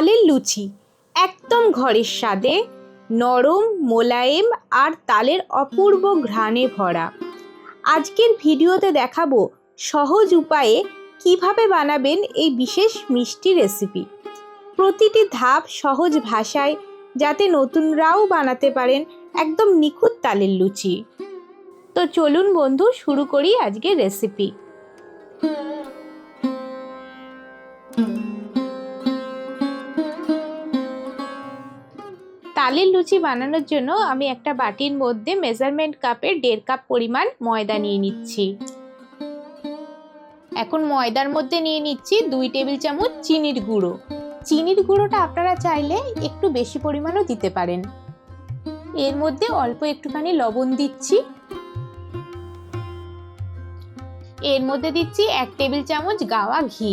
তালের লুচি। একদম ঘরের স্বাদে, নরম, মোলায়েম আর তালের অপূর্ব ঘ্রাণে ভরা। আজকের ভিডিওতে দেখাবো সহজ উপায়ে কীভাবে বানাবেন এই বিশেষ মিষ্টি রেসিপি। প্রতিটি ধাপ সহজ ভাষায় যাতে নতুনরাও বানাতে পারেন একদম নিখুঁত তালের লুচি। তো চলুন বন্ধু, শুরু করি আজকের রেসিপি। তালের লুচি বানানোর জন্য আমি একটা বাটির মধ্যে মেজারমেন্ট কাপের দেড় কাপ পরিমাণ ময়দা নিয়ে নিচ্ছি। এখন ময়দার মধ্যে নিয়ে নিচ্ছি দুই টেবিল চামচ চিনির গুঁড়ো। চিনির গুঁড়োটা আপনারা চাইলে একটু বেশি পরিমাণও দিতে পারেন। এর মধ্যে অল্প একটুখানি লবণ দিচ্ছি। এর মধ্যে দিচ্ছি এক টেবিল চামচ গাওয়া ঘি।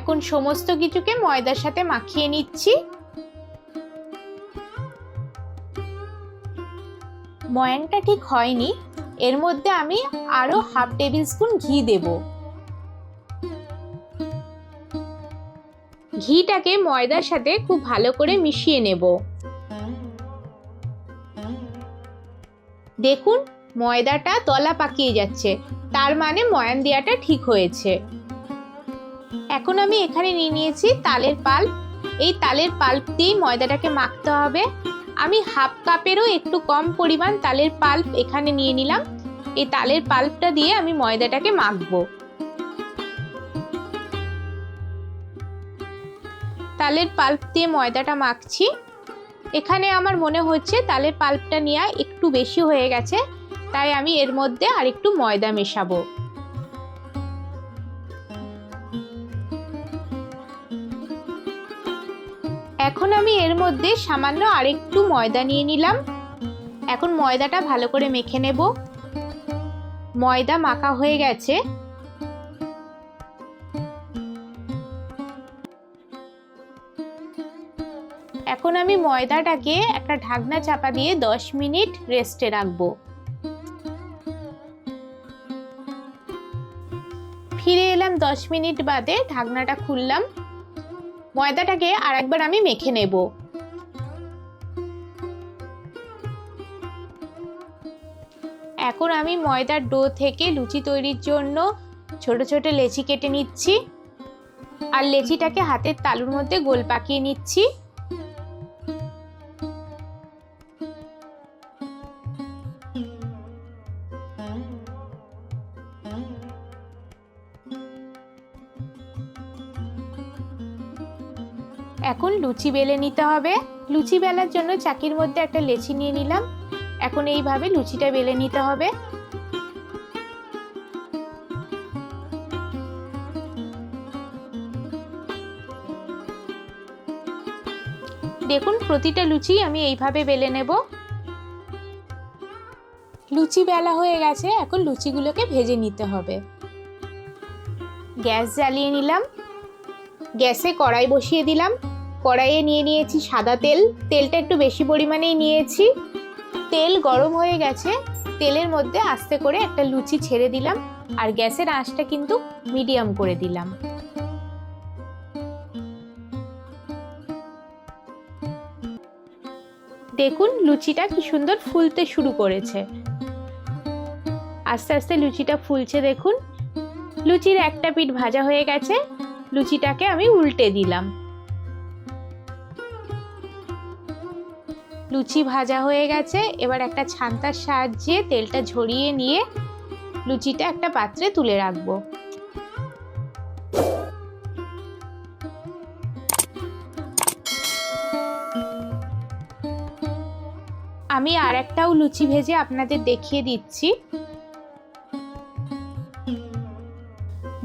এখন সমস্ত কিছুকে ময়দার সাথে মাখিয়ে নিচ্ছি। ময়ানটা ঠিক হয়নি। এর মধ্যে আমি আরও হাফ টেবিল স্পুন ঘি দেব। ঘিটাকে ময়দার সাথে খুব ভালো করে মিশিয়ে নেব। দেখুন, ময়দাটা তলা পাকিয়ে যাচ্ছে। তার মানে ময়ান দেওয়াটা ঠিক হয়েছে। এখন আমি এখানে নিয়ে নিয়েছি তালের পাল্প এই তালের পাল্প দিয়েই ময়দাটাকে মাখতে হবে। আমি হাফ কাপেরও একটু কম পরিমাণ তালের পাল্প এখানে নিয়ে নিলাম। এই তালের পাল্পটা দিয়ে আমি ময়দাটাকে মাখবো। তালের পাল্প দিয়ে ময়দাটা মাখছি। এখানে আমার মনে হচ্ছে তালের পাল্পটা নেওয়া একটু বেশি হয়ে গেছে। তাই আমি এর মধ্যে আর একটু ময়দা মেশাবো। আমি এর মধ্যে সামান্য আরেকটু ময়দা নিয়ে নিলাম। এখন ময়দাটা ভালো করে মেখে নেব। ময়দা মাখা হয়ে গেছে। এখন আমি ময়দাটাকে একটা ঢাকনা চাপা দিয়ে দশ মিনিট রেস্টে রাখব। ফিরে এলাম দশ মিনিট বাদে ঢাকনাটা খুললাম। ময়দাটাকে আর একবার আমি মেখে নেব। এখন আমি ময়দার ডো থেকে লুচি তৈরির জন্য ছোট ছোট লেচি কেটে নিচ্ছি। আর লেচিটাকে হাতের তালুর মধ্যে গোল পাকিয়ে নিচ্ছি। এখন লুচি বেলে নিতে হবে। লুচি বেলার জন্য চাকির মধ্যে একটা লেচি নিয়ে নিলাম। এখন এইভাবে লুচিটা বেলে নিতে হবে। দেখুন, প্রতিটা লুচি আমি এইভাবে বেলে নেব। লুচি বেলা হয়ে গেছে, এখন লুচিগুলোকে ভেজে নিতে হবে। গ্যাস জ্বালিয়ে নিলাম। গ্যাসে কড়াই বসিয়ে দিলাম। কড়াইয়ে নিয়ে নিয়েছি সাদা তেল। তেলটা একটু বেশি পরিমাণেই নিয়েছি। তেল গরম হয়ে গেছে। তেলের মধ্যে আস্তে করে একটা লুচি ছেড়ে দিলাম আর গ্যাসের আঁচটা কিন্তু মিডিয়াম করে দিলাম। দেখুন লুচিটা কি সুন্দর ফুলতে শুরু করেছে। আস্তে আস্তে লুচিটা ফুলছে দেখুন। লুচির একটা পিঠ ভাজা হয়ে গেছে। লুচিটাকে আমি উল্টে দিলাম। লুচি ভাজা হয়ে গেছে। এবার একটা ছান্তার সাহায্যে তেলটা ঝরিয়ে নিয়ে লুচিটা একটা পাত্রে তুলে রাখব। আমি আর একটাও লুচি ভেজে আপনাদের দেখিয়ে দিচ্ছি।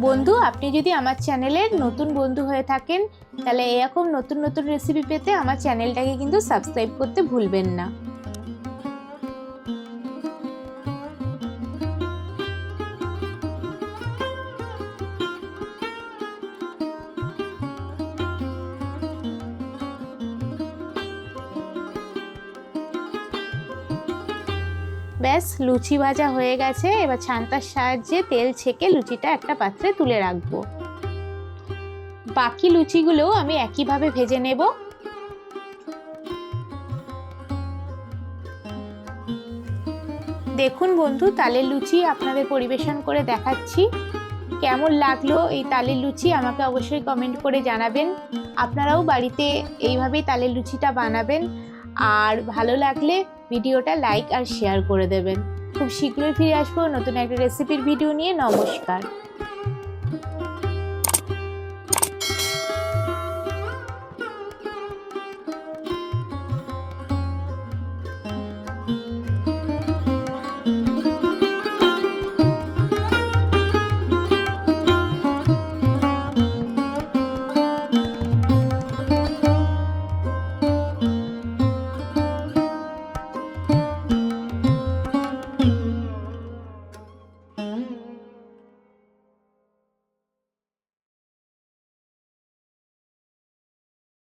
বন্ধু, আপনি যদি আমার চ্যানেলের নতুন বন্ধু হয়ে থাকেন, তাহলে এরকম নতুন নতুন রেসিপি পেতে আমার চ্যানেলটাকে কিন্তু সাবস্ক্রাইব করতে ভুলবেন না। ব্যাস, লুচি ভাজা হয়ে গেছে। এবার ছান্তার সাহায্যে তেল ছেঁকে লুচিটা একটা পাত্রে তুলে রাখব। বাকি লুচিগুলোও আমি একইভাবে ভেজে নেব। দেখুন বন্ধু, তালের লুচি আপনাদের পরিবেশন করে দেখাচ্ছি। কেমন লাগল এই তালের লুচি? আমাকে অবশ্যই কমেন্ট করে জানাবেন। আপনারাও বাড়িতে এইভাবেই তালের লুচিটা বানাবেন। আর ভালো লাগলে ভিডিওটা লাইক আর শেয়ার করে দেবেন। খুব শীঘ্রই ফিরে আসব নতুন একটা রেসিপির ভিডিও নিয়ে। নমস্কার।